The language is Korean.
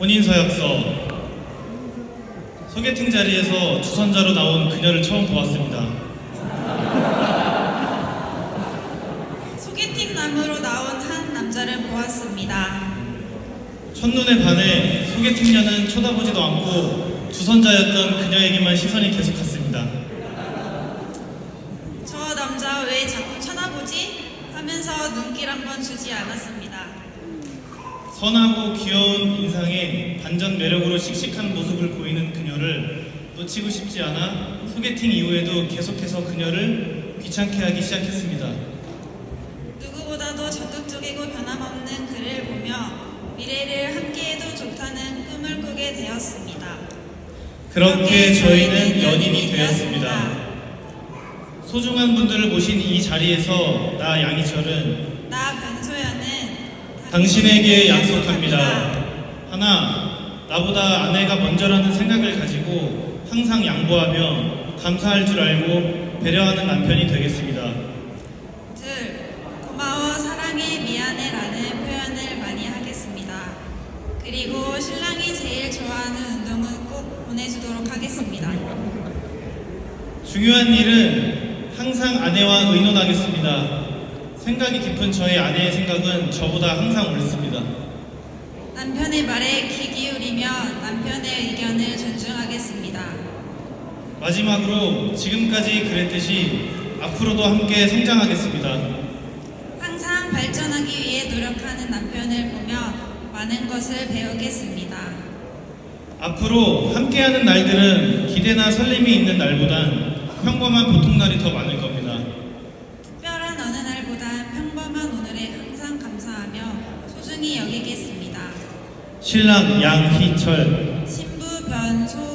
혼인 서약서 소개팅 자리에서 주선자로 나온 그녀를 처음 보았습니다. 소개팅 남으로 나온 한 남자를 보았습니다. 첫눈에 반해 소개팅녀는 쳐다보지도 않고 주선자였던 그녀에게만 시선이 계속 갔습니다. 저 남자 왜 자꾸 쳐다보지? 하면서 눈길 한 번 주지 않았습니다. 선하고 귀여운 인상에 반전 매력으로 씩씩한 모습을 보이는 그녀를 놓치고 싶지 않아 소개팅 이후에도 계속해서 그녀를 귀찮게 하기 시작했습니다. 누구보다도 적극적이고 변함없는 그를 보며 미래를 함께해도 좋다는 꿈을 꾸게 되었습니다. 그렇게 저희는 연인이 되었습니다. 소중한 분들을 모신 이 자리에서 나 양희철은 나 변소연은 당신에게 약속합니다. 하나, 나보다 아내가 먼저라는 생각을 가지고 항상 양보하며 감사할 줄 알고 배려하는 남편이 되겠습니다. 둘, 고마워, 사랑해, 미안해라는 표현을 많이 하겠습니다. 그리고 신랑이 제일 좋아하는 운동은 꼭 보내주도록 하겠습니다. 중요한 일은 항상 아내와 의논하겠습니다. 생각이 깊은 저의 아내의 생각은 저보다 항상 옳습니다. 남편의 말에 귀 기울이며 남편의 의견을 존중하겠습니다. 마지막으로 지금까지 그랬듯이 앞으로도 함께 성장하겠습니다. 항상 발전하기 위해 노력하는 남편을 보며 많은 것을 배우겠습니다. 앞으로 함께하는 날들은 기대나 설렘이 있는 날보단 평범한 보통 날이 더 많을 겁니다. 소중히 여기겠습니다. 신랑 양희철 신부 변소